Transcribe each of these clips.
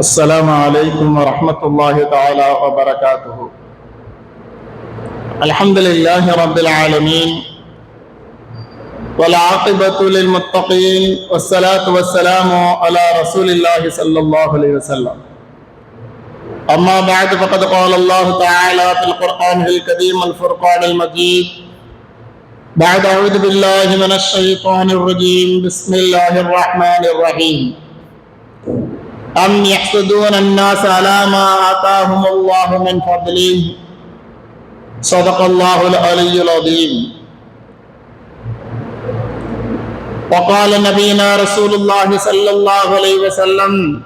السلام عليكم ورحمة الله تعالى وبركاته. الحمد لله رب العالمين والعاقبة للمتقين والصلاة والسلام على رسول الله صلى الله عليه وسلم. أما بعد فقد قال الله تعالى في القرآن الكريم الفرقان المجيد بعد أعوذ بالله من الشيطان الرجيم بسم الله الرحمن الرحيم. أم يحسدون الناس على ما آتاهم الله من فضله؟ صدق الله العلي العظيم. وقال نبينا رسول الله صلى الله عليه وسلم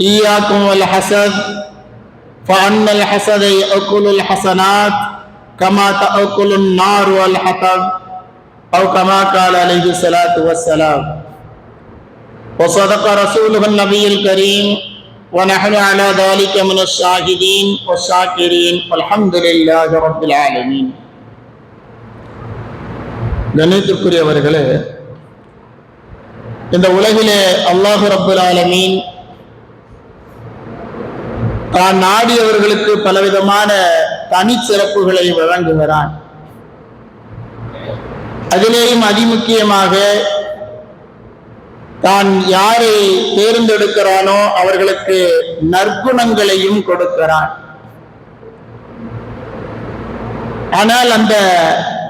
إياكم والحسد فأن الحسد يأكل الحسنات كما تأكل النار والحطب أو كما قال عليه الصلاة والسلام. وصدق رسوله النبي الكريم ونحن على ذلك من الشاهدين والشاكرين والحمد لله رب العالمين கணித்திற்குரியவர்களே இந்த உலகிலே அல்லாஹு ரப்புல் ஆலமீன் தான் நாடியவர்களுக்கு பலவிதமான தனிச்சிறப்புகளை வழங்குகிறான் அதிலேயும் அதிமுக்கியமாக தான் யாரை தேர்ந்தெடுக்கிறானோ அவர்களுக்கு நற்குணங்களையும் கொடுக்கிறான். ஆனால் அந்த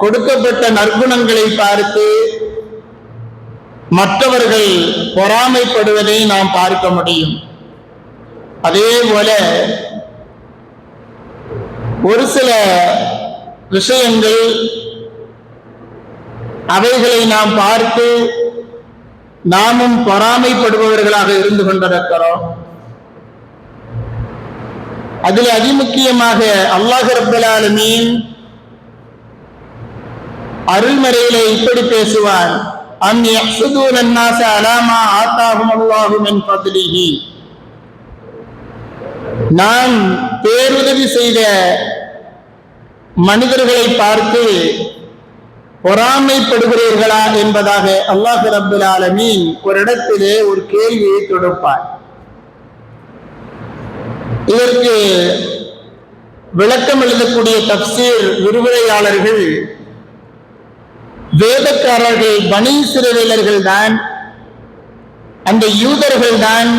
கொடுக்கப்பட்ட நற்குணங்களை பார்த்து மற்றவர்கள் பொறாமைப்படுவதை நாம் பார்க்க முடியும். அதே போல ஒரு சில விஷயங்கள் அவைகளை நாம் பார்த்து நாமும் பொறாமைப்படுபவர்களாக இருந்து கொண்டிருக்கிறோம். அதில் அதிமுக்கியமாக அல்லாஹ் ரபுல்லாலுமீன் அருள்மறையிலே இப்படி பேசுவான் அம் யஹ்சுதூன அலாமா ஆத்தாஹும் அல்லாஹு மின் நான் பேருதவி செய்த மனிதர்களை பார்த்து பொறாமைப்படுகிறீர்களா என்பதாக அல்லாஹ் ரபுல் ஆலமீன் ஒரு இடத்திலே ஒரு கேள்வியை தொடுப்பார். இதற்கு விளக்கம் எழுதக்கூடிய தப்சீர் விரிவுரையாளர்கள் வேதக்காரர்கள் பனி சிறுவேலர்கள் தான் அந்த யூதர்கள் தான்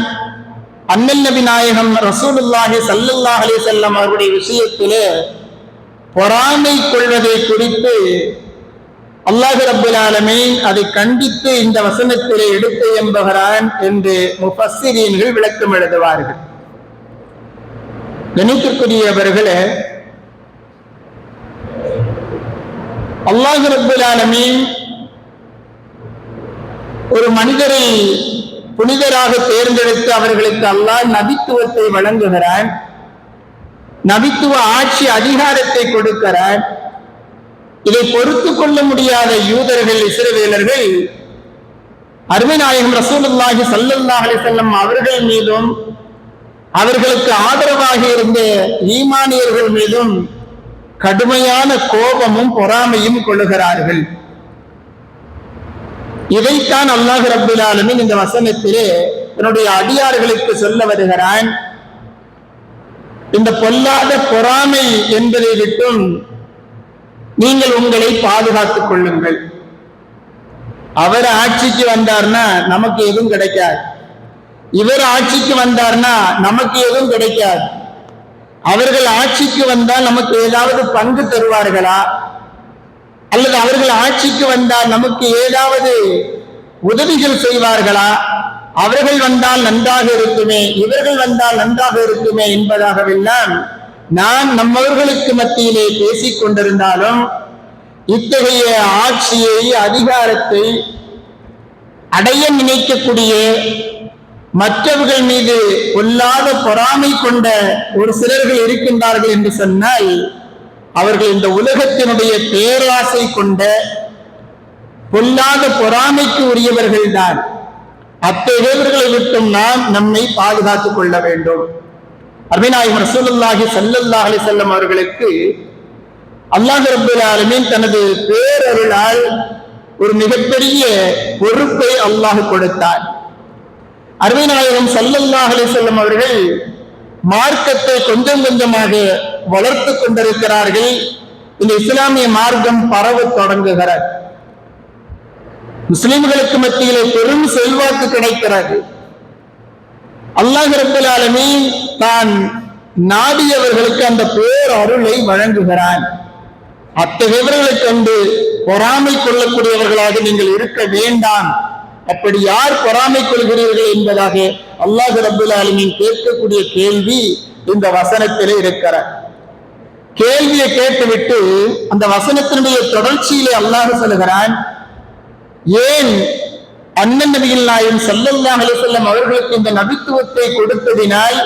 அண்ணல் நபி நாயகம் ரசூலுல்லாஹி சல்லுல்லாஹ் அலி செல்லம் அவருடைய விஷயத்திலே பொறாமை கொள்வதை குறித்து அல்லாஹு ரபுல் அதை கண்டித்து இந்த வசனத்திலே எடுத்து எம்புகிறான் என்று முஃபஸ்ஸிரீன்கள் விளக்கம் எழுதுவார்கள். கணிக்கக்கூடியவர்களே அல்லாஹு ரபுல் ஆலமீன் ஒரு மனிதரை புனிதராக தேர்ந்தெடுத்து அவர்களுக்கு அல்லாஹ் நபித்துவத்தை வழங்குகிறான் நபித்துவ ஆட்சி அதிகாரத்தை கொடுக்கிறான் இதை பொறுத்து கொள்ள முடியாத யூதர்கள் இஸ்ரவேலர்கள் அருமைநாயகம் ரசூலுல்லாஹி சல்லல்லா அலி செல்லம் அவர்கள் மீதும் அவர்களுக்கு ஆதரவாக இருந்த ஈமானியர்கள் மீதும் கடுமையான கோபமும் பொறாமையும் கொள்ளுகிறார்கள். இதைத்தான் அல்லாஹ் ரபுல் இந்த வசனத்திலே தன்னுடைய அடியார்களுக்கு சொல்ல வருகிறான். இந்த பொல்லாத பொறாமை என்பதை விட்டும் நீங்கள் உங்களை பாதுகாத்துக் கொள்ளுங்கள். அவர் ஆட்சிக்கு வந்தார்னா நமக்கு எதுவும் கிடைக்காது. இவர் ஆட்சிக்கு வந்தார்னா நமக்கு எதுவும் கிடைக்காது. அவர்கள் ஆட்சிக்கு வந்தால் நமக்கு ஏதாவது பங்கு தருவார்களா? அல்லது அவர்கள் ஆட்சிக்கு வந்தால் நமக்கு ஏதாவது உதவிகள் செய்வார்களா? அவர்கள் வந்தால் நன்றாக இருக்குமே இவர்கள் வந்தால் நன்றாக இருக்குமே என்பதாகவெல்லாம் நான் நம்மவர்களுக்கு மத்தியிலே பேசிக் கொண்டிருந்தாலும் இத்தகைய ஆட்சியை அதிகாரத்தை அடைய நினைக்கக்கூடிய மற்றவர்கள் மீது பொல்லாத பொறாமை கொண்ட ஒரு சிலர்கள் இருக்கின்றார்கள் என்று சொன்னால் அவர்கள் இந்த உலகத்தினுடைய பேராசை கொண்ட பொல்லாத பொறாமைக்கு உரியவர்கள்தான். அத்தகையவர்களை விட்டும் நாம் நம்மை பாதுகாத்துக் கொள்ள வேண்டும். அபிநாயகம் ரசூலுல்லாஹி சல்லல்லாஹ் அலி செல்லம் அவர்களுக்கு அல்லாஹ் ரபுல் ஆலமீன் தனது பேரருளால் ஒரு மிகப்பெரிய பொறுப்பை அல்லாஹ் கொடுத்தார். அருமைநாயகம் சல்லல்லாஹ் செல்லும் அவர்கள் மார்க்கத்தை கொஞ்சம் கொஞ்சமாக வளர்த்து கொண்டிருக்கிறார்கள். இந்த இஸ்லாமிய மார்க்கம் பரவ தொடங்குகிறார் முஸ்லிம்களுக்கு மத்தியிலே பெரும் செல்வாக்கு கிடைக்கிறது. அல்லாஹ் ரப்பல் ஆலமீன் தான் நாடியவர்களுக்கு அந்த பேர் அருளை வழங்குகிறான். அத்தகையவர்களை கண்டு பொறாமை கொள்ளக்கூடியவர்களாக நீங்கள் இருக்க வேண்டாம். அப்படி யார் பொறாமை கொள்கிறீர்கள் என்பதாக அல்லாஹ் ரபுல் கேட்கக்கூடிய கேள்வி இந்த வசனத்திலே இருக்கிற கேள்வியை கேட்டுவிட்டு அந்த வசனத்தினுடைய தொடர்ச்சியிலே அல்லாஹ் சொல்கிறான் ஏன் அண்ணன் நாயும் நாயம் சல்லல்லாஹ் அலிசல்லம் அவர்களுக்கு இந்த நபித்துவத்தை கொடுத்ததினால்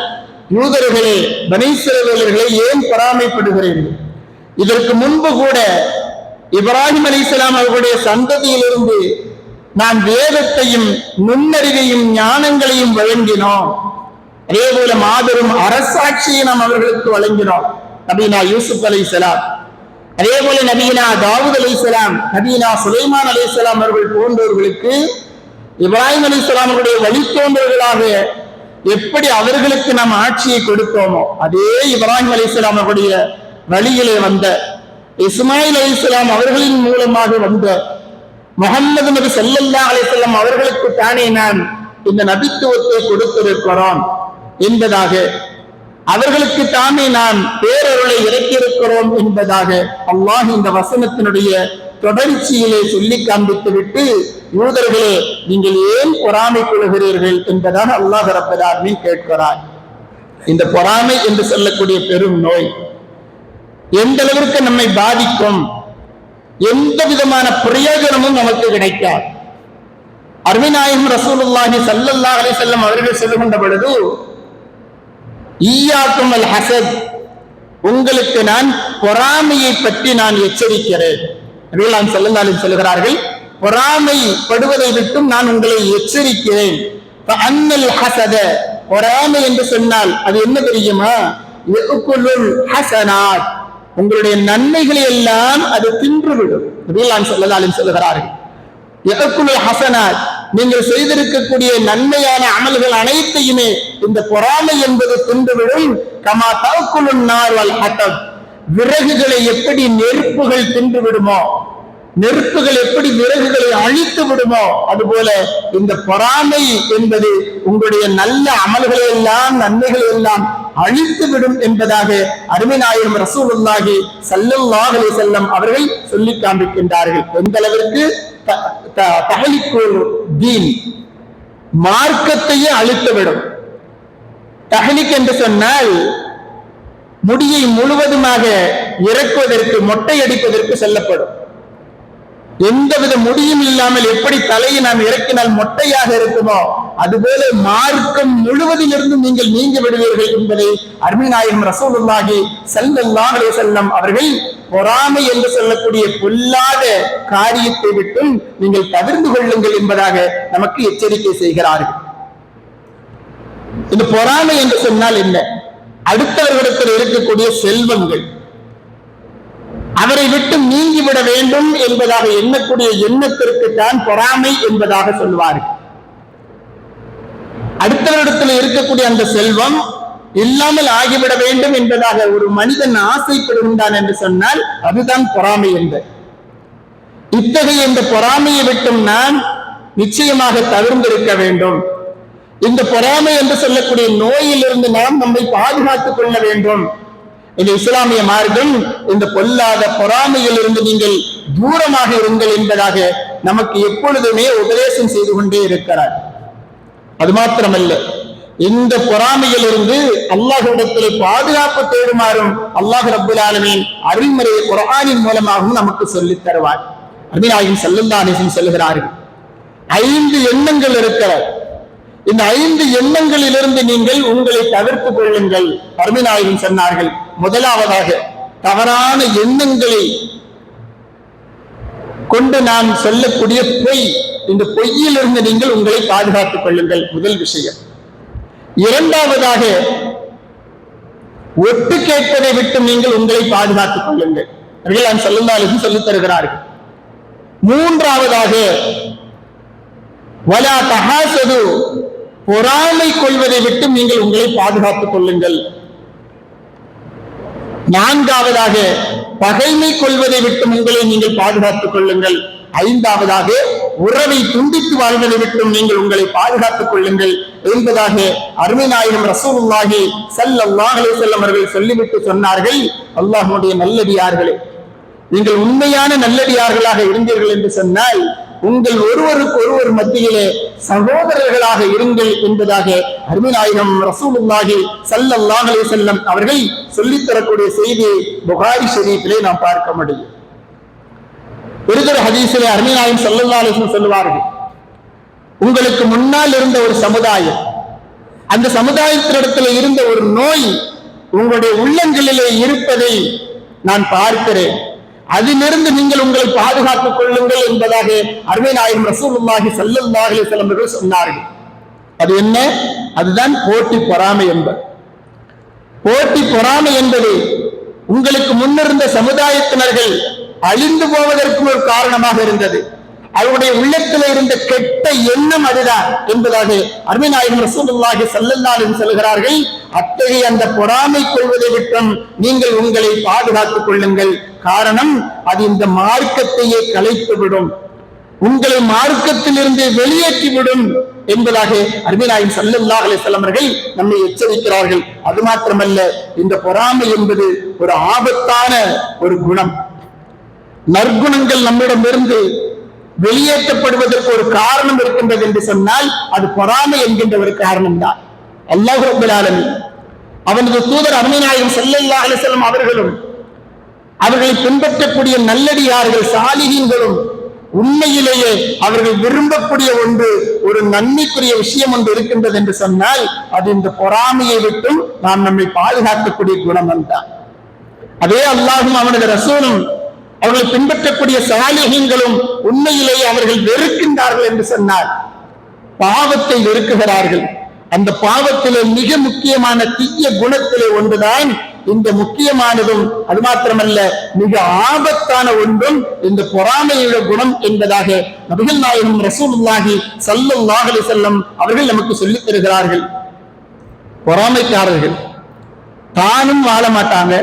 யூதர்களே பனீஸ்வரர்களே ஏன் பொறாமைப்படுகிறீர்கள் இதற்கு முன்பு கூட இப்ராஹிம் அலிஸ்லாம் அவர்களுடைய சந்ததியிலிருந்து நான் வேதத்தையும் நுண்ணறிவையும் ஞானங்களையும் வழங்கினோம். அதே போல மாபெரும் அரசாட்சியை நாம் அவர்களுக்கு வழங்கினோம். நபீனா யூசுப் அலி அதே போல நபீனா தாவூத் அலி இஸ்லாம் நபீனா சுலைமான் அலி இஸ்லாம் அவர்கள் போன்றவர்களுக்கு இப்ராஹிம் அலி இஸ்லாமர்களுடைய வழித்தோன்றர்களாக எப்படி அவர்களுக்கு நாம் ஆட்சியை கொடுத்தோமோ அதே இப்ராஹிம் அலி இஸ்லாமர்களுடைய வழியிலே வந்த இஸ்மாயில் அலி இஸ்லாம் அவர்களின் மூலமாக வந்த முகமது நபி செல்லல்லா அலிசல்லாம் அவர்களுக்கு தானே நாம் இந்த நபித்துவத்தை கொடுத்திருக்கிறோம் என்பதாக அவர்களுக்கு தானே நாம் பேரருளை இறக்கியிருக்கிறோம் என்பதாக அல்லாஹ் இந்த வசனத்தினுடைய தொடர்ச்சியிலே சொல்லி காண்பித்து விட்டு யூதர்களே நீங்கள் ஏன் பொறாமை கொள்கிறீர்கள் என்பதாக அல்லாஹ் ரப்பதார்மீன் கேட்கிறார். இந்த பொறாமை என்று சொல்லக்கூடிய பெரும் நோய் எந்த அளவிற்கு நம்மை பாதிக்கும்? எந்த விதமான பிரயோஜனமும் நமக்கு கிடைக்காது. அருமைநாயகம் ரசூலுல்லாஹி சல்லல்லா அலி செல்லம் அவர்கள் சொல்லுகின்ற பொழுது ஈயாக்கும் அல் ஹசத். உங்களுக்கு நான் பொறாமையை பற்றி நான் எச்சரிக்கிறேன். நான் செல்லுந்தாலும் சொல்லுகிறார்கள் படுவதை விட்டும் நான் உங்களை எச்சரிக்கிறேன். அன்னல் ஹசத. பொறாமை என்று சொன்னால் அது என்ன தெரியுமா? ஹசனாத். உங்களுடைய நன்மைகளை எல்லாம் அது தின்றுவிடும். நான் சொல்லலாலும் சொல்லுகிறார்கள். எதற்குள்ள ஹசனாத். நீங்கள் செய்திருக்கக்கூடிய நன்மையான அமல்கள் அனைத்தையுமே இந்த பொறாமை என்பது தின்றுவிடும். கமா தவக்குழு நார்வல் ஹட்டப் விறகுகளை எப்படி நெருப்புகள் தின்று விடுமோ நெருப்புகள் எப்படி விறகுகளை அழித்து விடுமோ அதுபோல இந்த பொறாமை என்பது உங்களுடைய நல்ல அமல்களை எல்லாம் நன்மைகளை எல்லாம் அழித்து விடும் என்பதாக அருமைநாயகம் ரசூலுல்லாஹி சல்லுல்லாஹ் அலி செல்லம் அவர்கள் சொல்லி காண்பிக்கின்றார்கள். எந்த அளவிற்கு? தகலிக்கு தீன் மார்க்கத்தையே அழித்துவிடும். தகலிக் என்று சொன்னால் முடியை முழுவதுமாக இறக்குவதற்கு மொட்டை அடிப்பதற்கு செல்லப்படும். எந்தவித முடியும் இல்லாமல் எப்படி தலையை நாம் இறக்கினால் மொட்டையாக இருக்குமோ அதுபோல மார்க்கம் முழுவதிலிருந்து நீங்கள் நீங்கி விடுவீர்கள் என்பதை அருமைநாயகம் ரசூலுல்லாஹி சல்லல்லாஹ் செல்லம் அவர்கள் பொறாமை என்று சொல்லக்கூடிய பொல்லாத காரியத்தை விட்டும் நீங்கள் தவிர்ந்து கொள்ளுங்கள் என்பதாக நமக்கு எச்சரிக்கை செய்கிறார்கள். இந்த பொறாமை என்று சொன்னால் என்ன? அடுத்தவர்களிடத்தில் இருக்கக்கூடிய செல்வங்கள் அவரை விட்டு நீங்கிவிட வேண்டும் என்பதாக எண்ணக்கூடிய எண்ணத்திற்கு தான் பொறாமை என்பதாக சொல்வார்கள் அடுத்தவரிடத்தில் இருக்கக்கூடிய அந்த செல்வம் இல்லாமல் ஆகிவிட வேண்டும் என்பதாக ஒரு மனிதன் ஆசைப்படுகின்றான் என்று சொன்னால் அதுதான் பொறாமை என்பது இத்தகைய இந்த பொறாமையை விட்டும் நான் நிச்சயமாக தவிர்ந்திருக்க வேண்டும். இந்த பொறாமை என்று சொல்லக்கூடிய நோயிலிருந்து நாம் நம்மை பாதுகாத்துக் கொள்ள வேண்டும். இந்த இஸ்லாமிய மார்க்கம். இந்த பொல்லாத பொறாமையில் இருந்து நீங்கள் தூரமாக இருங்கள் என்பதாக நமக்கு எப்பொழுதுமே உபதேசம் செய்து கொண்டே இருக்கிறார். அது மாத்திரமல்ல இந்த பொறாமையில் இருந்து அல்லாஹிடத்தில் பாதுகாப்பு தேடுமாறும் அல்லாஹ் ரபுல் ஆலமின் அருள்முறையை குரானின் மூலமாகவும் நமக்கு சொல்லித் தருவார். அபிநாயகம் செல்லுந்தானேசன் செல்கிறார்கள் ஐந்து எண்ணங்கள் இருக்கிறார் இந்த ஐந்து எண்ணங்களிலிருந்து நீங்கள் உங்களை தவிர்த்துக் கொள்ளுங்கள். பரமிநாயகம் சொன்னார்கள் முதலாவதாக தவறான எண்ணங்களை கொண்டு நாம் சொல்லக்கூடிய பொய். இந்த பொய்யிலிருந்து நீங்கள் உங்களை பாதுகாத்துக் கொள்ளுங்கள். முதல் விஷயம். இரண்டாவதாக ஒட்டு கேட்பதை விட்டு நீங்கள் உங்களை பாதுகாத்துக் கொள்ளுங்கள். நான் சொல்லுந்தாலும் சொல்லித் தருகிறார்கள். மூன்றாவதாக வலா தகாசது பொறாமை கொள்வதை விட்டு நீங்கள் உங்களை பாதுகாத்துக் கொள்ளுங்கள். நான்காவதாக பகைமை கொள்வதை விட்டு உங்களை நீங்கள் பாதுகாத்துக் கொள்ளுங்கள். ஐந்தாவதாக உறவை துண்டித்து வாழ்வதை விட்டும் நீங்கள் உங்களை பாதுகாத்துக் கொள்ளுங்கள் என்பதாக அருமை நாயகம் ரசூலுல்லாஹி ஸல்லல்லாஹு அல்லாஹலே வஸல்லம் அவர்கள் சொல்லிவிட்டு சொன்னார்கள். அல்லாஹனுடைய நல்லடியார்களே நீங்கள் உண்மையான நல்லடியார்களாக இருந்தீர்கள் என்று சொன்னால் உங்கள் ஒருவருக்கு ஒருவர் மத்தியிலே சகோதரர்களாக இருங்கள் என்பதாக அருமிநாயகம் ரசூலுல்லாஹி ஸல்லல்லாஹு அலைஹி வஸல்லம் அவர்கள் சொல்லித் தரக்கூடிய செய்தியை புகாரி ஷரீஃபிலே நாம் பார்க்க முடியும். விருதர் ஹதீஸிலே அருமிநாயகம் சல்லல்லா சொல்லுவார்கள் உங்களுக்கு முன்னால் இருந்த ஒரு சமுதாயம் அந்த சமுதாயத்தினிடத்தில் இருந்த ஒரு நோய் உங்களுடைய உள்ளங்களிலே இருப்பதை நான் பார்க்கிறேன். அதிலிருந்து நீங்கள் உங்களை பாதுகாத்துக் கொள்ளுங்கள் என்பதாக அருமை நாயகம் ரசூலுல்லாஹி ஸல்லல்லாஹு அலைஹி சொன்னார்கள். அது என்ன? அதுதான் போட்டி பொறாமை என்பது. போட்டி பொறாமை என்பது உங்களுக்கு முன்னிருந்த சமுதாயத்தினர்கள் அழிந்து போவதற்கும் ஒரு காரணமாக இருந்தது. அவருடைய உள்ளத்தில் இருந்த கெட்ட எண்ணம் அதுதான் என்பதாக அருமைநாயகம் ரசூலுல்லாஹி ஸல்லல்லாஹு அலைஹி சொல்கிறார்கள். அத்தகைய அந்த பொறாமை கொள்வதை விட்டும் நீங்கள் உங்களை பாதுகாத்துக் கொள்ளுங்கள். காரணம் அது இந்த மார்க்கத்தையே கலைத்துவிடும் உங்களை மார்க்கத்திலிருந்து வெளியேற்றிவிடும் என்பதாக அருமைநாயகம் ஸல்லல்லாஹு அலைஹி நம்மை எச்சரிக்கிறார்கள். அது மாத்திரமல்ல இந்த பொறாமை என்பது ஒரு ஆபத்தான ஒரு குணம். நற்குணங்கள் நம்மிடமிருந்து வெளியேற்றப்படுவதற்கு ஒரு காரணம் இருக்கின்றது என்று சொன்னால் அது பொறாமை என்கின்ற ஒரு காரணம் தான் அல்லாஹ் ரப்பல் அவனது தூதர் அருமைநாயகம் செல்லல்லா அலிசல்லம் அவர்களும் அவர்களை பின்பற்றக்கூடிய நல்லடியார்கள் சாலிகீன்களும் உண்மையிலேயே அவர்கள் விரும்பக்கூடிய ஒன்று ஒரு நன்மைக்குரிய விஷயம் ஒன்று இருக்கின்றது என்று சொன்னால் அது இந்த பொறாமையை விட்டும் நாம் நம்மை பாதுகாக்கக்கூடிய குணம் தான். அதே அல்லாஹும் அவனது ரசூலும் அவர்களை பின்பற்றக்கூடிய சாலிகங்களும் உண்மையிலேயே அவர்கள் வெறுக்கின்றார்கள் என்று சொன்னார் பாவத்தை வெறுக்குகிறார்கள். அந்த பாவத்திலே மிக முக்கியமான தீய குணத்திலே ஒன்றுதான் இந்த முக்கியமானதும் அது மாத்திரமல்ல மிக ஆபத்தான ஒன்றும் இந்த பொறாமையுள்ள குணம் என்பதாக நபிகள் நாயகம் ரசூலுல்லாஹி ஸல்லல்லாஹு அலைஹி செல்லம் அவர்கள் நமக்கு சொல்லித் தருகிறார்கள். பொறாமைக்காரர்கள் தானும் வாழ மாட்டாங்க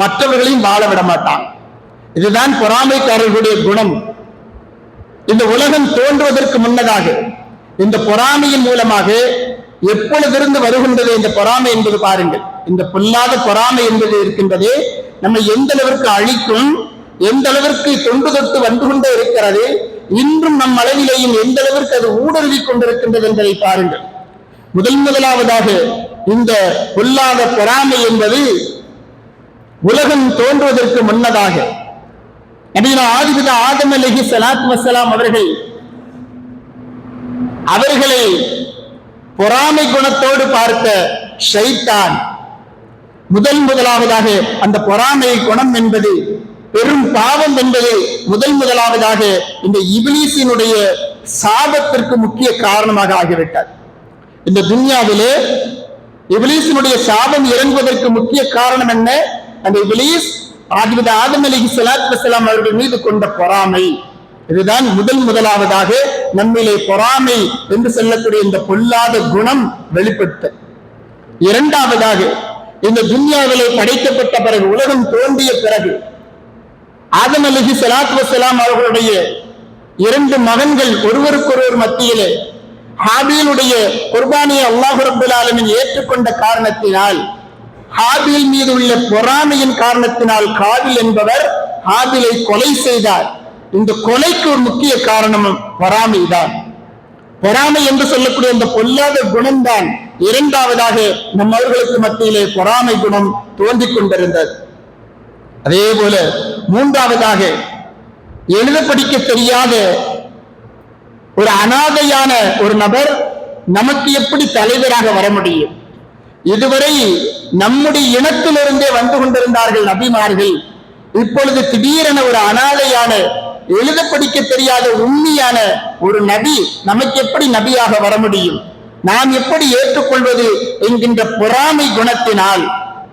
மற்றவர்களையும் வாழ விட மாட்டாங்க. இதுதான் பொறாமைக்காரர்களுடைய குணம். இந்த உலகம் தோன்றுவதற்கு முன்னதாக இந்த பொறாமையின் மூலமாக எப்பொழுதிருந்து வருகின்றது இந்த பொறாமை என்பது பாருங்கள். இந்த பொல்லாத பொறாமை என்பது இருக்கின்றது நம்ம எந்த அளவிற்கு அழிக்கும் எந்த அளவிற்கு தொண்டு தொட்டு வந்து கொண்டே இருக்கிறது இன்றும் நம் அளவிலேயும் எந்த அளவிற்கு அது ஊடுருவி கொண்டிருக்கின்றது என்பதை பாருங்கள். முதல் முதலாவதாக இந்த பொல்லாத பொறாமை என்பது உலகம் தோன்றுவதற்கு முன்னதாக நபீனா ஆதிபித ஆதம் அலஹி சலாத் வசலாம் அவர்கள் அவர்களை பொறாமை குணத்தோடு பார்த்த ஷைத்தான் முதல் முதலாவதாக அந்த பொறாமை குணம் என்பது பெரும் பாவம் என்பது முதல் முதலாவதாக இந்த இபிலிசினுடைய சாபத்திற்கு முக்கிய காரணமாக ஆகிவிட்டார். இந்த துன்யாவிலே இபிலிசினுடைய சாபம் இறங்குவதற்கு முக்கிய காரணம் என்ன? அந்த இபிலிஸ் ஆதிபத ஆதம் அலி சலாத் வசலாம் அவர்கள் மீது கொண்ட பொறாமை. இதுதான் முதல் முதலாவதாக நம்மிலே பொறாமை என்று சொல்லக்கூடிய இந்த பொல்லாத குணம் வெளிப்பட்ட இரண்டாவதாக இந்த துன்யாவிலே படைக்கப்பட்ட பிறகு உலகம் தோன்றிய பிறகு ஆதம் அலிஹி சலாத் வசலாம் அவர்களுடைய இரண்டு மகன்கள் ஒருவருக்கொருவர் மத்தியிலே ஹாபீலுடைய குர்பானியை அல்லாஹு ரபுல் ஆலமின் ஏற்றுக்கொண்ட காரணத்தினால் ஹாபில் மீது உள்ள பொறாமையின் காரணத்தினால் காபில் என்பவர் ஹாபிலை கொலை செய்தார். இந்த கொலைக்கு ஒரு முக்கிய காரணமும் பொறாமைதான் பொறாமை என்று சொல்லக்கூடிய இந்த பொல்லாத குணம்தான் இரண்டாவதாக நம் அவர்களுக்கு மத்தியிலே பொறாமை குணம் தோன்றிக் கொண்டிருந்தது. அதே போல மூன்றாவதாக எழுத படிக்க தெரியாத ஒரு அனாதையான ஒரு நபர் நமக்கு எப்படி தலைவராக வர முடியும்? இதுவரை நம்முடைய இனத்திலிருந்தே வந்து கொண்டிருந்தார்கள் நபிமார்கள். இப்பொழுது திடீரென ஒரு அனாதையான எழுத படிக்க தெரியாத உண்மையான ஒரு நபி நமக்கு எப்படி நபியாக வர முடியும்? நாம் எப்படி ஏற்றுக்கொள்வது என்கின்ற பொறாமை குணத்தினால்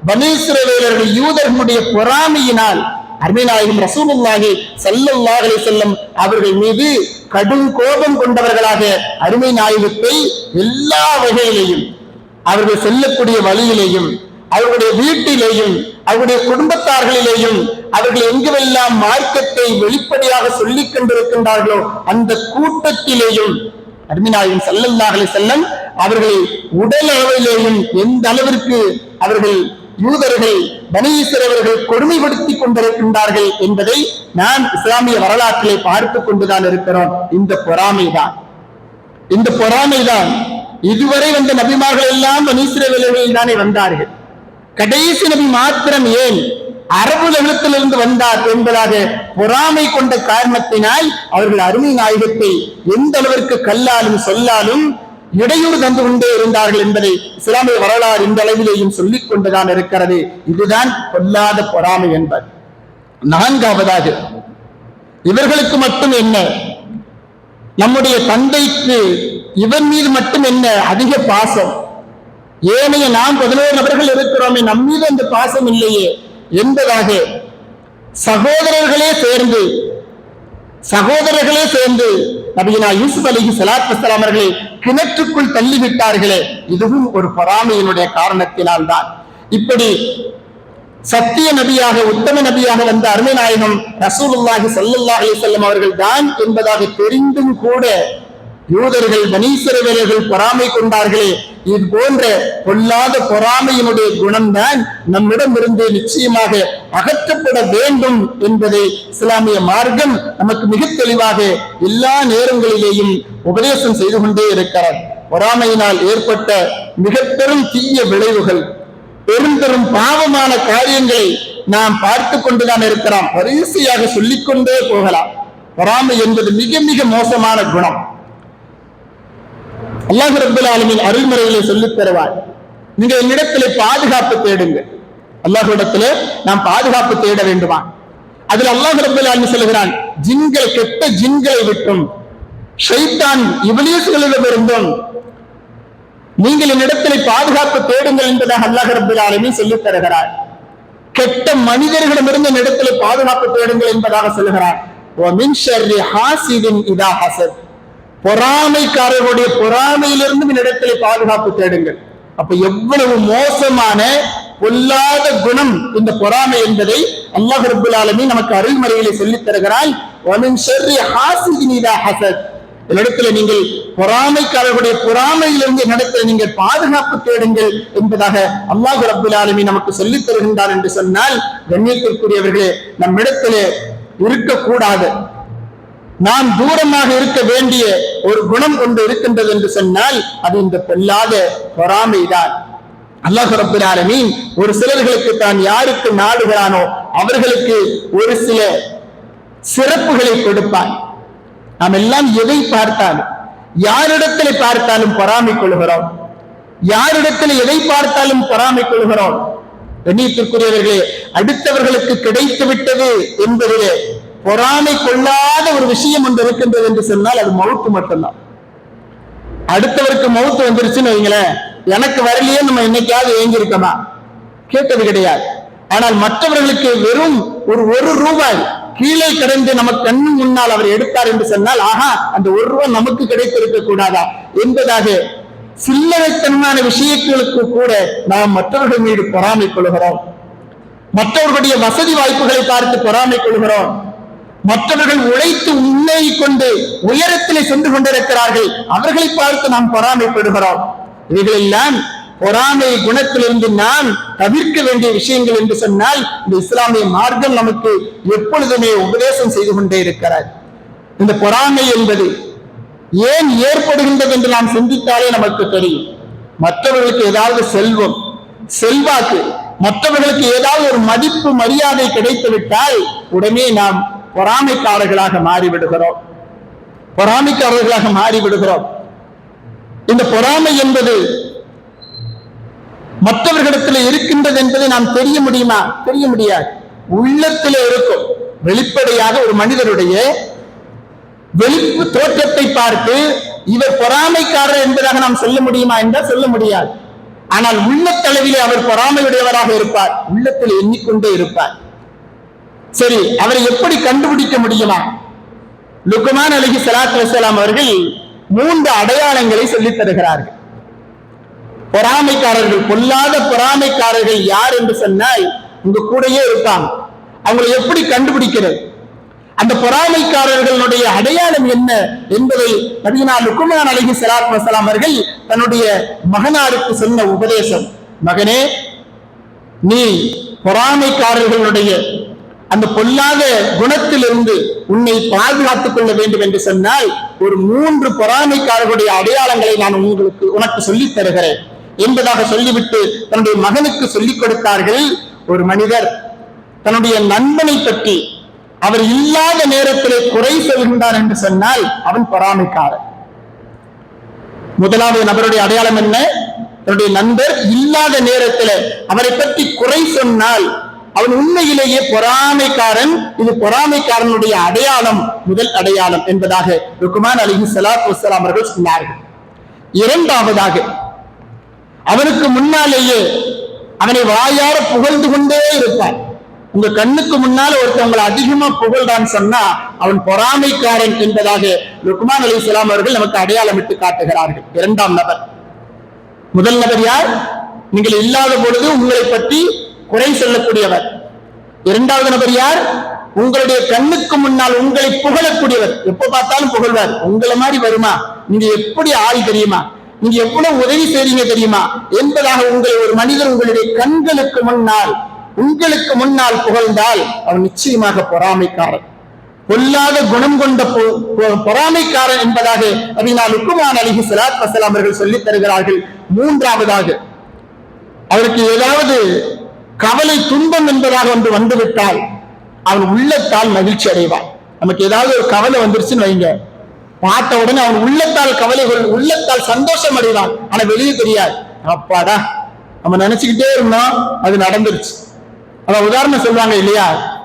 பனீஸ்வரவேலர்கள் யூதர்களுடைய பொறாமையினால் அருமைநாயகம் ரசூலுல்லாஹி ஸல்லல்லாஹு செல்லும் அவர்கள் மீது கடும் கோபம் கொண்டவர்களாக அருமை நாயகத்தை எல்லா வகையிலேயும் அவர்கள் செல்லக்கூடிய வழியிலேயும் அவர்களுடைய வீட்டிலேயும் அவருடைய குடும்பத்தார்களிலேயும் அவர்கள் எங்குவெல்லாம் மார்க்கத்தை வெளிப்படையாக சொல்லிக் கொண்டிருக்கின்றார்களோ அந்த கூட்டத்திலேயும் அருமினாயும் செல்லல்லாகலை செல்லம் அவர்களை உடல் அளவிலேயும் எந்த அளவிற்கு அவர்கள் யூதர்கள் பனீஸ்வரவர்கள் கொடுமைப்படுத்திக் கொண்டிருக்கின்றார்கள் என்பதை நாம் இஸ்லாமிய வரலாற்றிலே பார்த்துக் கொண்டுதான் இருக்கிறோம். இந்த பொறாமைதான். இந்த பொறாமைதான் இதுவரை வந்த நபிமார்கள் எல்லாம் பனீஸ்வரவர்கள் தானே வந்தார்கள். கடைசி நபி மாத்திரம் ஏன் அரபு உலகத்திலிருந்து வந்தார் என்பதாக பொறாமை கொண்ட காரணத்தினால் அவர்கள் அருமை நாயகத்தை எந்த அளவிற்கு கல்லாலும் சொல்லாலும் இடையூறு தந்து கொண்டே இருந்தார்கள் என்பதை இஸ்லாமிய வரலாறு இந்த அளவிலேயும் சொல்லிக் கொண்டுதான் இருக்கிறது. இதுதான் கொல்லாத பொறாமை என்பது. நான்காவதாக இவர்களுக்கு மட்டும் என்ன? நம்முடைய தந்தைக்கு இவன் மீது மட்டும் என்ன? அதிக பாசம். ஏனைய நாம் பதினோரு நபர்கள் இருக்கிறோமே நம் மீது அந்த பாசம் இல்லையே. என்பதாக சகோதரர்களே சேர்ந்து சகோதரர்களே சேர்ந்து நபியினா யூசுப் அலிஹி சலாத் வசலாம் அவர்களை கிணற்றுக்குள் தள்ளிவிட்டார்களே. இதுவும் ஒரு பொறாமையினுடைய காரணத்தினால் தான் இப்படி சத்திய நபியாக உத்தம நபியாக வந்த அருமை நாயகம் ரசூலுல்லாஹி ஸல்லல்லாஹு அலைஹி வஸல்லம் அவர்கள் தான் என்பதாக தெரிந்தும் கூட யூதர்கள் மனீஸ்வரவர்கள் பொறாமை கொண்டார்களே. இது போன்ற பொல்லாத பொறாமையினுடைய குணம்தான் நம்மிடமிருந்து நிச்சயமாக அகற்றப்பட வேண்டும் என்பதை இஸ்லாமிய மார்க்கம் நமக்கு மிக தெளிவாக எல்லா நேரங்களிலேயும் உபதேசம் செய்து கொண்டே இருக்கிறார். பொறாமையினால் ஏற்பட்ட மிக பெரும் தீய விளைவுகள் பெரும் பெரும் பாவமான காரியங்களை நாம் பார்த்து கொண்டுதான் இருக்கிறோம். வரிசையாக சொல்லிக்கொண்டே போகலாம். பொறாமை என்பது மிக மிக மோசமான குணம். அல்லாஹ் ரபுல் ஆலமின் அருள்முறைகளை சொல்லித் தருவார். நீங்க என்னிடத்துல பாதுகாப்பு தேடுங்க அல்லாஹிடத்துல நாம் பாதுகாப்பு தேட வேண்டுமா? அதில் அல்லாஹ் ரபுல் ஆலமி சொல்லுகிறான் ஜின்கள் கெட்ட ஜின்களை விட்டும். ஷைத்தான் இவலியசுகளிடமிருந்தும் நீங்கள் என்னிடத்துல பாதுகாப்பு தேடுங்கள் என்பதாக அல்லாஹ் ரபுல் ஆலமின் சொல்லித் தருகிறார். கெட்ட மனிதர்களிடமிருந்து என்னிடத்துல பாதுகாப்பு தேடுங்கள் என்பதாக சொல்லுகிறார். இதா ஹசத். பொறாமைக்காரர்களுடைய பொறாமையிலிருந்து என்னிடத்திலே பாதுகாப்பு தேடுங்கள். அப்ப எவ்வளவு மோசமான பொல்லாத குணம் இந்த பொறாமை என்பதை அல்லாஹ் ரபுல் ஆலமி நமக்கு அருள்மறையிலே சொல்லித் தருகிறான். என்னிடத்துல நீங்கள் பொறாமைக்காரர்களுடைய பொறாமையிலிருந்து என்னிடத்துல நீங்கள் பாதுகாப்பு தேடுங்கள் என்பதாக அல்லாஹ் ரபுல் ஆலமி நமக்கு சொல்லித் தருகின்றார் என்று சொன்னால் கண்ணியத்திற்குரியவர்களே நம்மிடத்திலே இருக்கக்கூடாது. நாம் தூரமாக இருக்க வேண்டிய ஒரு குணம் ஒன்று இருக்கின்றது என்று சொன்னால் அது இந்த பொல்லாத பொறாமைதான் அல்லாஹ் ரபுல் ஆலமீன் ஒரு சிலர்களுக்கு தான் யாருக்கு நாடுகிறானோ அவர்களுக்கு ஒரு சில சிறப்புகளை கொடுப்பான். நாம் எல்லாம் எதை பார்த்தாலும் யாரிடத்தில் பார்த்தாலும் பொறாமை கொள்கிறோம். யாரிடத்தில் எதை பார்த்தாலும் பொறாமை கொள்கிறோம். கண்ணியத்திற்குரியவர்களே அடுத்தவர்களுக்கு கிடைத்து விட்டது என்பதிலே பொறாமை கொள்ளாத ஒரு விஷயம் ஒன்று இருக்கின்றது என்று சொன்னால் அது மவுத்து மட்டும்தான். அடுத்தவருக்கு மவுத்து வந்துருச்சுன்னு வைங்களேன் எனக்கு வரலையே நம்ம என்னைக்காவது ஏங்கியிருக்கோமா? கேட்டது கிடையாது. ஆனால் மற்றவர்களுக்கு வெறும் ஒரு ஒரு ரூபாய் கீழே கிடந்து நமக்கு கண்ணு முன்னால் அவர் எடுத்தார் என்று சொன்னால் ஆஹா அந்த ஒரு ரூபாய் நமக்கு கிடைத்திருக்க கூடாதா? என்பதாக சில்லறைத்தனமான விஷயங்களுக்கு கூட நாம் மற்றவர்கள் மீது பொறாமை கொள்கிறோம். மற்றவர்களுடைய வசதி வாய்ப்புகளை பார்த்து பொறாமை கொள்கிறோம். மற்றவர்கள் உழைத்து முன்னேறி கொண்டு உயரத்திலே சென்று கொண்டிருக்கிறார்கள். அவர்களை பார்த்து நாம் பொறாமைப்படுகிறோம். இவைகளெல்லாம் பொறாமை குணத்திலிருந்து நாம் தவிர்க்க வேண்டிய விஷயங்கள் என்று சொன்னால் இந்த இஸ்லாமிய மார்க்கம் நமக்கு எப்பொழுதுமே உபதேசம் செய்து கொண்டே இருக்கிறார். இந்த பொறாமை என்பது ஏன் ஏற்படுகின்றது என்று நாம் சிந்தித்தாலே நமக்கு தெரியும். மற்றவர்களுக்கு ஏதாவது செல்வம் செல்வாக்கு மற்றவர்களுக்கு ஏதாவது ஒரு மதிப்பு மரியாதை கிடைத்து விட்டால் உடனே நாம் பொறாமைக்காரர்களாக மாறிவிடுகிறோம். பொறாமைக்காரர்களாக மாறிவிடுகிறோம். இந்த பொறாமை என்பது மற்றவர்களிடத்தில் இருக்கின்றது என்பதை நாம் தெரிய முடியுமா? தெரிய முடியாது. உள்ளத்திலே இருக்கும். வெளிப்படையாக ஒரு மனிதருடைய வெளிப்பு தோற்றத்தை பார்த்து இவர் பொறாமைக்காரர் என்பதாக நாம் சொல்ல முடியுமா என்றால் சொல்ல முடியாது. ஆனால் உள்ளத்தளவிலே அவர் பொறாமையுடையவராக இருப்பார். உள்ளத்தில் எண்ணிக்கொண்டே இருப்பார். சரி அவரை எப்படி கண்டுபிடிக்க முடியுமா? லுக்குமான் அலகி சலாத் வசலாம் அவர்கள் மூன்று அடையாளங்களை சொல்லித் தருகிறார்கள். பொறாமைக்காரர்கள் பொல்லாத பொறாமைக்காரர்கள் யார் என்று சொன்னால் உங்க கூடயே இருப்பாங்க. அவங்களை எப்படி கண்டுபிடிக்கிறது? அந்த பொறாமைக்காரர்களுடைய அடையாளம் என்ன என்பதை நபினா லுக்குமான் அலகி சலாத் வசலாம் அவர்கள் தன்னுடைய மகனாருக்கு சொன்ன உபதேசம். மகனே நீ பொறாமைக்காரர்களுடைய அந்த பொல்லாத குணத்திலிருந்து உன்னை பாதுகாத்துக் கொள்ள வேண்டும் என்று சொன்னால் ஒரு மூன்று பொறாமைக்காரர்களுடைய அடையாளங்களை நான் உங்களுக்கு உனக்கு சொல்லித் தருகிறேன். என்பதாக சொல்லிவிட்டு தன்னுடைய மகனுக்கு சொல்லிக் கொடுத்தார்கள் ஒரு மனிதர். தன்னுடைய நண்பனை பற்றி அவர் இல்லாத நேரத்திலே குறை சொல்கின்றார் என்று சொன்னால் அவன் பொறாமைக்காரன். முதலாவது நபருடைய அடையாளம் என்ன? தன்னுடைய நண்பர் இல்லாத நேரத்தில் அவரை பற்றி குறை சொன்னால் அவன் உண்மையிலேயே பொறாமைக்காரன். இது பொறாமைக்காரனுடைய அடையாளம் முதல் அடையாளம் என்பதாக ருக்குமான் அலிஹி சலாத் வசலாம் அவர்கள் சொன்னார்கள். இரண்டாவதாக அவனுக்கு முன்னாலேயே அவனை வாயார புகழ்ந்து கொண்டே இருப்பான். உங்க கண்ணுக்கு முன்னால ஒருத்தவங்களை அதிகமா புகழ்தான் சொன்னா அவன் பொறாமைக்காரன் என்பதாக ருக்குமான் அலி இஸ்லாம் அவர்கள் நமக்கு அடையாளமிட்டு காட்டுகிறார்கள். இரண்டாம் நபர். முதல் நபர் யார்? நீங்கள் இல்லாத பொழுது உங்களை பற்றி குறை சொல்லக்கூடியவர். இரண்டாவது நபர் யார்? உங்களுடைய கண்ணுக்கு முன்னால் உங்களை புகழக்கூடியவர். எப்ப பார்த்தாலும் புகழ்வார். உங்களை மாதிரி வருமா? நீங்க எப்படி ஆள் தெரியுமா? நீங்க எவ்வளவு உதவி செய்றீங்க தெரியுமா? என்பதாக உங்களை ஒரு மனிதர் உங்களுடைய கண்களுக்கு முன்னால் உங்களுக்கு முன்னால் புகழ்ந்தால் அவன் நிச்சயமாக பொறாமைக்காரன். பொல்லாத குணம் கொண்ட பொறாமைக்காரன் என்பதாக அபினா உக்குமான் அலிஹி சலாத் வசலாம் அவர்கள் சொல்லித் தருகிறார்கள். மூன்றாவதாக அவருக்கு ஏதாவது கவலை துன்பம் என்பதாக ஒன்று வந்துவிட்டால் அவன் உள்ளத்தால் மகிழ்ச்சி அடைவான். நமக்கு ஏதாவது ஒரு கவலை வந்துருச்சுன்னு வைங்க. பார்த்த உடனே அவன் உள்ளத்தால் கவலை கொள்- உள்ளத்தால் சந்தோஷம் அடைவான். ஆனா வெளியே தெரியாது. அப்பாடா நம்ம நினைச்சுக்கிட்டே இருந்தோம் அது நடந்துருச்சு. அதான் உதாரணம் சொல்லுவாங்க இல்லையா?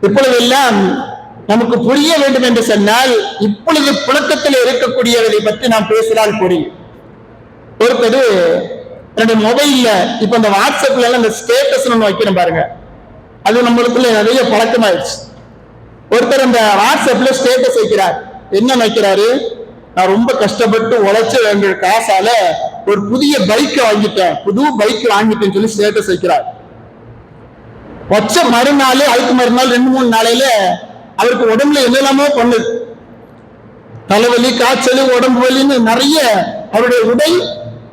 இப்பொழுதெல்லாம் நமக்கு புரிய வேண்டும் என்று சொன்னால் இப்பொழுது புழக்கத்தில் இருக்கக்கூடியவரை பற்றி நாம் பேசினால் புரியும். ஒருத்தர் என்னுடைய மொபைல்ல இப்ப இந்த வாட்ஸ்அப்ல எல்லாம் இந்த ஸ்டேட்டஸ் ஒன்று வைக்கிறோம் பாருங்க. அது நம்மளுக்குள்ள நிறைய பழக்கமாயிடுச்சு. ஒருத்தர் அந்த வாட்ஸ்அப்ல ஸ்டேட்டஸ் வைக்கிறார். என்ன வைக்கிறாரு? நான் ரொம்ப கஷ்டப்பட்டு உழைச்ச வேண்டிய காசால ஒரு புதிய பைக்கை வாங்கிட்டேன். புது பைக் வாங்கிட்டேன்னு சொல்லி ஸ்டேட்டஸ் வைக்கிறார். வச்ச மறுநாள் அதுக்கு மறுநாள் ரெண்டு மூணு நாளையில அவருக்கு உடம்புல என்னெல்லாமோ பண்ணுது. தலைவலி காய்ச்சல் உடம்பு வலின்னு நிறைய அவருடைய உடை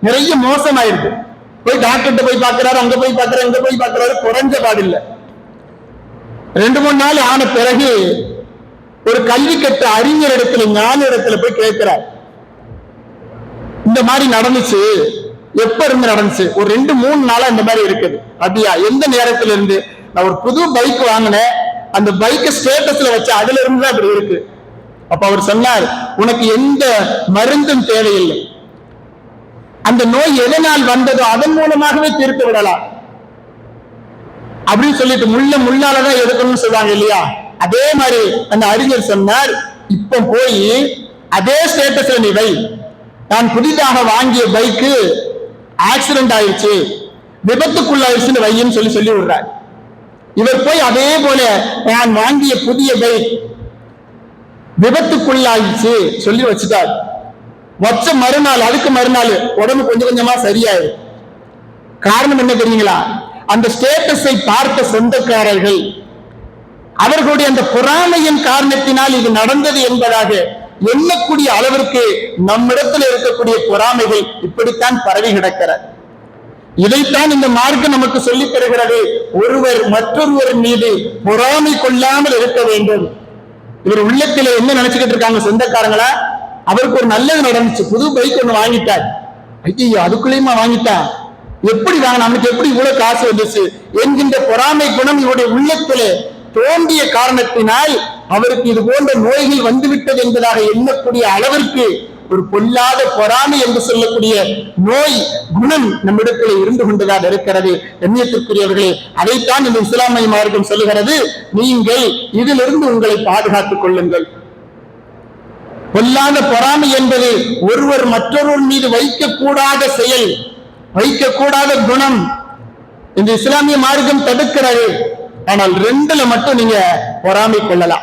நிறைய மோசமாயிருக்கு. போய் டாக்டர்கிட்ட போய் பார்க்கிறாரு அங்க போய் பாக்குறாரு அங்க போய் பாக்குறாரு குறைஞ்ச பாடில்லை. ரெண்டு மூணு நாள் ஆன பிறகு ஒரு கல்வி கட்ட அறிஞர் இடத்துல ஞான இடத்துல போய் கேட்கிறார். இந்த மாதிரி நடந்துச்சு எப்ப இருந்து நடந்துச்சு? ஒரு ரெண்டு மூணு நாளா இந்த மாதிரி இருக்குது. அப்படியா? எந்த நேரத்துல இருந்து? நான் ஒரு புது பைக் வாங்கினேன். அந்த பைக்கை ஸ்டேட்டஸ்ல வச்சு அதுல இருந்து தான் அப்படி இருக்கு. அப்ப அவர் சொன்னார் உனக்கு எந்த மருந்தும் தேவையில்லை. அந்த நோய் எதனால் வந்ததோ அதன் மூலமாகவே தீர்த்து விடலாம். அப்படின்னு சொல்லிட்டு முள்ள முள்ளாலதான் எடுக்கணும்னு சொல்லுவாங்க இல்லையா? அதே மாதிரி அந்த அறிஞர் சொன்னார் இப்ப போய் அதே ஸ்டேட்டஸ்ல நீ வை. நான் புதிதாக வாங்கிய பைக்கு ஆக்சிடென்ட் ஆயிடுச்சு. விபத்துக்குள்ளாயிருச்சுன்னு வையின்னு சொல்லி சொல்லி விடுறார். இவர் போய் அதே போல நான் வாங்கிய புதிய பைக் விபத்துக்குள்ளாயிடுச்சு சொல்லி வச்சுட்டார். வச்ச மறுநாள் அதுக்கு மறுநாள். உடம்பு கொஞ்சம் கொஞ்சமா சரியாயிடும் காரணம் என்ன தெரியுங்களா? அந்த ஸ்டேட்டஸை பார்த்த சொந்தக்காரர்கள் அவர்களுடைய அந்த பொறாமையின் காரணத்தினால் இது நடந்தது என்பதாக எண்ணக்கூடிய அளவிற்கு நம்மிடத்தில் இருக்கக்கூடிய பொறாமைகள் இப்படித்தான் பரவி கிடக்கிறது இதைத்தான் இந்த மார்க்கம் நமக்கு சொல்லித் தருகிறது. ஒருவர் மற்றொருவர் மீது பொறாமை கொள்ளாமல் இருக்க வேண்டும். இவர் உள்ளத்திலே என்ன நினைச்சுக்கிட்டு இருக்காங்க சொந்தக்காரங்களா? அவருக்கு ஒரு நல்லது நடந்துச்சு. புது பைக் ஒண்ணு வாங்கிட்டார். ஐயோ அதுக்குள்ளேயுமா வாங்கிட்டான்? எப்படி வாங்க நமக்கு எப்படி இவ்வளவு காசு வந்துச்சு? என்கின்ற பொறாமை குணம் இவருடைய உள்ளத்திலே தோன்றிய காரணத்தினால் அவருக்கு இது போன்ற நோய்கள் வந்துவிட்டது என்பதாக எண்ணக்கூடிய அளவிற்கு ஒரு பொல்லாத பொறாமை என்று சொல்லக்கூடிய நோய் குணம் நம்மிடத்தில் இருந்து கொண்டுதான் இருக்கிறது. எண்ணியத்திற்குரியவர்களே அதைத்தான் இந்த இஸ்லாமிய மார்க்கம் சொல்லுகிறது. நீங்கள் இதிலிருந்து உங்களை பாதுகாத்துக் கொள்ளுங்கள். பொல்லாத பொறாமை என்பது ஒருவர் மற்றொருவர் மீது வைக்கக்கூடாத செயல் வைக்கக்கூடாத குணம். இந்த இஸ்லாமிய மார்க்கம் தடுக்கிறது. ஆனால் ரெண்டுல மட்டும் நீங்க பொறாமை கொள்ளலாம்.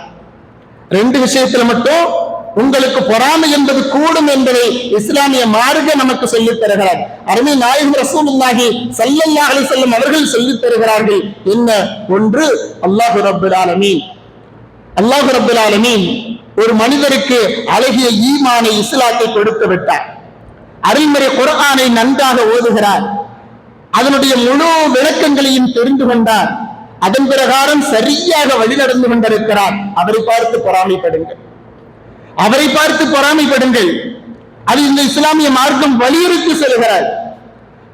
ரெண்டு விஷயத்துல மட்டும் உங்களுக்கு பொறாமை என்பது கூடும் என்பதை இஸ்லாமிய மார்க்க நமக்கு சொல்லித் தருகிறார். அருமை நாயகம் ரசூலுல்லாஹி ஸல்லல்லாஹு அலைஹி வஸல்லம் அவர்கள் சொல்லித் தருகிறார்கள். என்ன? ஒன்று அல்லாஹு ரப்பல் ஆலமீன். அல்லாஹு ரப்பல் ஆலமீன். ஒரு மனிதருக்கு அழகிய ஈமானை இஸ்லாத்தை கொடுத்து விட்டார். அருள்முறை குரானை நன்றாக ஓதுகிறார். அதனுடைய முழு விளக்கங்களையும் தெரிந்து கொண்டார். அதன் பிரகாரம் சரியாக வழிநடந்து கொண்டிருக்கிறார். அவரை பார்த்து பொறாமைப்படுங்கள். அவரை பார்த்து பொறாமைப்படுங்கள். அது இந்த இஸ்லாமிய மார்க்கம் வலியுறுத்தி செல்கிறார்.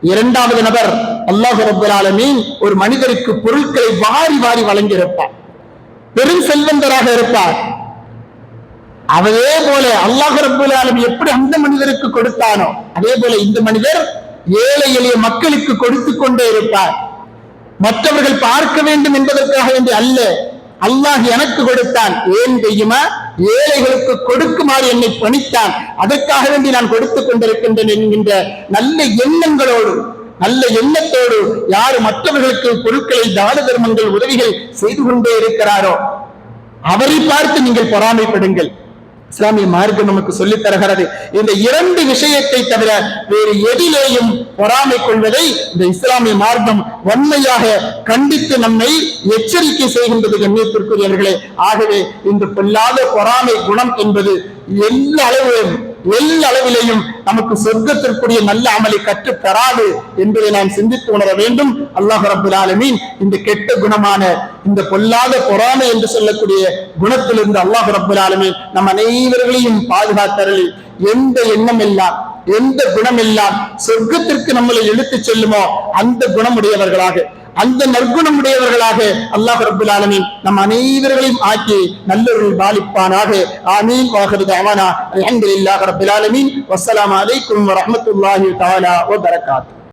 இரண்டாவது நபர் அல்லாஹு ரப்பல் ஒரு மனிதருக்கு பொருட்களை வாரி வாரி வழங்கியிருப்பார். பெரும் செல்வந்தராக இருப்பார். அதே போல அல்லாஹ் ரப்பல் எப்படி அந்த மனிதருக்கு கொடுத்தானோ அதே போல இந்த மனிதர் ஏழை எளிய மக்களுக்கு கொடுத்து கொண்டே இருப்பார். மற்றவர்கள் பார்க்க வேண்டும் என்பதற்காக வேண்டி அல்ல அல்லாஹ் எனக்கு கொடுத்தான். ஏன் தெரியுமா? ஏழைகளுக்கு கொடுக்குமாறு என்னை பணித்தான். அதற்காக வேண்டி நான் கொடுத்துக் கொண்டிருக்கின்றேன் என்கின்ற நல்ல எண்ணங்களோடு நல்ல எண்ணத்தோடு யார் மற்றவர்களுக்கு பொருட்களை தான தர்மங்கள் உதவிகள் செய்து கொண்டே இருக்கிறாரோ அவரை பார்த்து நீங்கள் பொறாமைப்படுங்கள். இஸ்லாமிய மார்க்கம் நமக்கு சொல்லித் தருகிறது. இந்த இரண்டு விஷயத்தை தவிர வேறு எதிலேயும் பொறாமை கொள்வதை இந்த இஸ்லாமிய மார்க்கம் வன்மையாக கண்டித்து நம்மை எச்சரிக்கை செய்கின்றது கண்ணியத்திற்குரியவர்களே. ஆகவே இந்த பொல்லாத பொறாமை குணம் என்பது எல்லா அளவிலும் எல்லளவிலையும் நமக்கு சொர்க்கத்திற்குரிய நல்ல அமலை கற்று பெறாது என்பதை நாம் சிந்தித்து உணர வேண்டும். அல்லாஹ் ரபுல் ஆலமீன் இந்த கெட்ட குணமான இந்த பொல்லாத பொறாமை என்று சொல்லக்கூடிய குணத்திலிருந்து அல்லாஹ் ரபுல் ஆலமீன் நம் அனைவர்களையும் பாதுகாத்தரலில் எந்த எண்ணம் எல்லாம் எந்த குணம் எல்லாம் சொர்க்கத்திற்கு நம்மளை இழுத்துச் செல்லுமோ அந்த குணமுடையவர்களாக அந்த நற்குணம் உடையவர்களாக அல்லாஹ் ரபுல் ஆலமீன் நம் அனைவர்களையும் ஆக்கி நல்லொருள் பாலிப்பானாக. ஆமீன். வாஹருது அவானா அல்ஹம்துலில்லாஹி ரப்பில் ஆலமீன். வசலாம் அலைக்கும் வரமத்துல்லாஹி தாலா வ பரகாத்துஹு